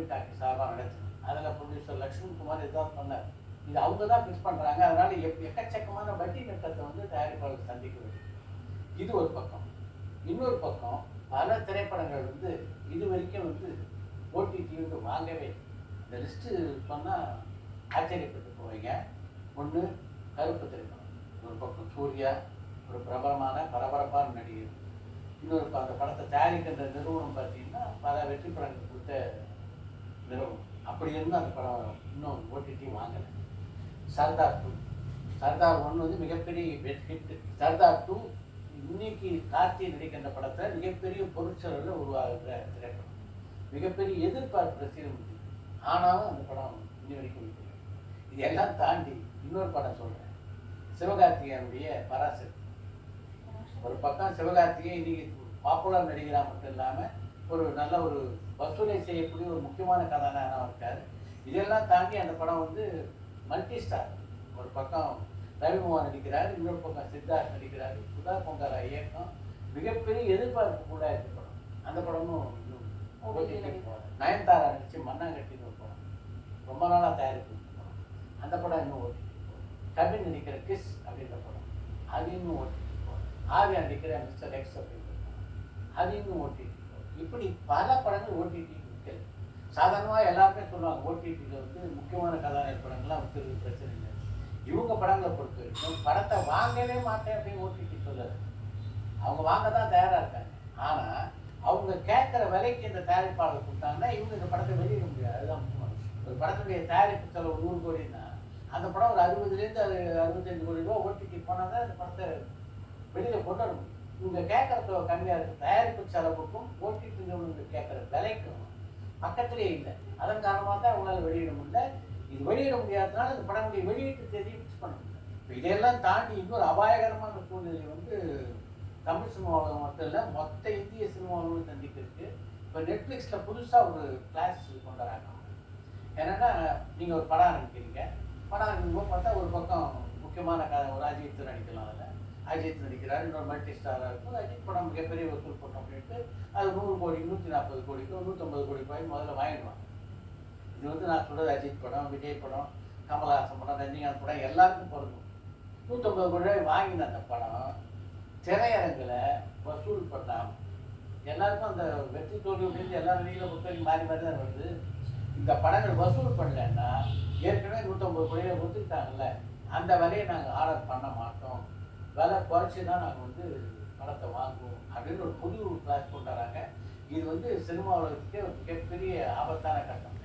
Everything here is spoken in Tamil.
மெலோடி டாக்டர் சார்பாக நடத்துது அதில் ப்ரொடியூசர் லக்ஷ்மி குமார் பண்ணார் இது அவங்க தான் ஃபிக்ஸ் பண்ணுறாங்க அதனால எப் எக்கச்சக்கமான வட்டி நட்டத்தை வந்து தயாரிப்பாளர் சந்திக்க வேண்டும். இது ஒரு பக்கம். இன்னொரு பக்கம் பல திரைப்படங்கள் வந்து இது வரைக்கும் வந்து ஓடிடி வந்து வாங்கவே இல்லை. இந்த லிஸ்ட்டு சொன்னால் ஆச்சரியப்பட்டு போவீங்க. ஒன்று கருப்பு திரைப்படம். ஒரு பக்கம் சூர்யா ஒரு பிரபலமான பரபரப்பான நடிகர். இன்னொரு அந்த படத்தை தயாரிக்கின்ற நிறுவனம் பார்த்தீங்கன்னா பல வெற்றி படங்கள் கொடுத்த வெறும் அப்படி இருந்தால் அந்த படம் இன்னும் ஓடிடி வாங்கலை. சர்தார் டூ. சர்தார் ஒன்று வந்து மிகப்பெரிய ஹிட் சர்தார் டூ இன்னைக்கு கார்த்தி நடிக்கின்ற படத்தை மிகப்பெரிய பொருட்செலவில் உருவாகிற திரைப்படம். மிகப்பெரிய எதிர்பார்ப்பு ரசிகர் ஆனாலும் அந்த படம் இன்னி வரைக்கும் விற்கல. இது எல்லாம் தாண்டி இன்னொரு படம் சொல்கிறேன் சிவகார்த்திகேயனுடைய பராசக்தி. ஒரு பக்கம் சிவகார்த்திகேயன் இன்னைக்கு பாப்புலர் நடிகராக மட்டும் இல்லாமல் ஒரு நல்ல ஒரு வசூலை செய்யக்கூடிய ஒரு முக்கியமான கதாநாயகனாக இருக்கார். இதெல்லாம் தாண்டி அந்த படம் வந்து மல்டி ஸ்டார் ஒரு பக்கம் ரவிகுமார் நடிக்கிறார் இன்னொரு பக்கம் சித்தார்த் நடிக்கிறார். சுதா பொங்காரா இயக்கம் மிகப்பெரிய எதிர்பார்ப்பு கூட இருக்க படம். அந்த படமும். நயன்தாரா நடிச்சு மண்ணாங்கட்டின்னு ஒரு படம். ரொம்ப நாளாக தயாரிப்பு அந்த படம் இன்னும் ஓட்டி கபின் நடிக்கிற கிஸ் அப்படின்ற படம். அது இன்னும் ஓட்டி ஆர்யா நடிக்கிற மிஸ்டர் எக்ஸ் அப்படின்ற படம். அது இன்னும் ஓட்டி இப்படி பல படங்கள் ஓடிடி விற்கல சாதாரணமாக எல்லாருமே சொல்லுவாங்க ஓடிடியில் வந்து முக்கியமான கதாநாயக படங்கள்லாம் விற்கிறது பிரச்சனை இல்லை. இவங்க படங்களை பொறுத்த வரைக்கும் படத்தை வாங்கவே மாட்டேன் அப்படின்னு ஓடிடி சொல்லலை. அவங்க வாங்க தான் தயாராக இருக்காங்க. ஆனால் அவங்க கேட்குற விலைக்கு இந்த தயாரிப்பாளர் கொடுத்தாங்கன்னா இவங்க இந்த படத்தை வெளியிட முடியாது. அதுதான் முக்கியமான ஒரு படத்துடைய தயாரிப்பு செலவு நூறு கோடின்னா அந்த படம் ஒரு அறுபதுலேருந்து அது அறுபத்தஞ்சு கோடி ரூபா ஓடிடி போனால் தான் அந்த படத்தை வெளியில் கொண்டு வர முடியும். இவங்க கேட்குற தொகை கம்மியாக இருக்குது தயாரிப்பு செலவுக்கும் ஓடிடி நிறுவனங்கள் கேட்குற விலைக்கும் பக்கத்திலே இல்லை. அதன் காரணமாக தான் அவங்களால வெளியிட முடியல. இது வெளியிட முடியாததுனால இந்த படங்களுடைய வெளியீட்டு தேதியை ஃபிக்ஸ் பண்ண முடியல. இப்போ இதையெல்லாம் தாண்டி இன்னொரு அபாயகரமான சூழ்நிலை வந்து தமிழ் சினிமாவில் மட்டும் இல்லை மொத்த இந்திய சினிமாவிலும் சந்திக்கிறதுக்கு இப்போ நெட்ஃப்ளிக்ஸில் புதுசாக ஒரு கிளாஸ் கொண்டு வராங்க என்னன்னா நீங்கள் ஒரு படம் ஆரம்பிக்கிறீங்க. படம் ஆரம்பிக்கும்போது பார்த்தா ஒரு பக்கம் முக்கியமான கதை ஒரு அஜித் நடிக்கலாம் அதில். அஜித் நடிக்கிறார் இன்னொரு மல்டி ஸ்டாராக இருக்கும். அஜித் படம் மிகப்பெரிய வசூல் பண்ணோம் அப்படின்ட்டு அது நூறு கோடி நூற்றி நாற்பது கோடிக்கு நூற்றம்பது கோடி ரூபாய் முதல்ல வாங்கிடுவாங்க இது வந்து நான் சொல்கிறது அஜித் படம் விஜய் படம் கமல்ஹாசன் படம் ரஜினிகாந்த் படம் எல்லாருக்கும் பொருந்தும். நூற்றம்பது கோடி ரூபாய் வாங்கின அந்த படம் திரையரங்கில் வசூல் பண்ணாமல் எல்லாருக்கும் அந்த வெற்றி தோல்வி அப்படின்னு எல்லா நடிகளை பொறுத்த மாறி மாறி தான் வருது. இந்த படங்கள் வசூல் பண்ணலைன்னா ஏற்கனவே நூற்றம்பது கோடியில் ஒத்துக்கிட்டாங்கல்ல அந்த விலையை நாங்கள் ஆர்டர் பண்ண மாட்டோம். விலை குறைச்சி தான் நாங்கள் வந்து படத்தை வாங்குவோம். அப்படின்னு ஒரு புது கிளாஸ் கொண்டு வராங்க இது வந்து சினிமா உலகத்துக்கே ஒரு மிகப்பெரிய ஆபத்தான கட்டம்.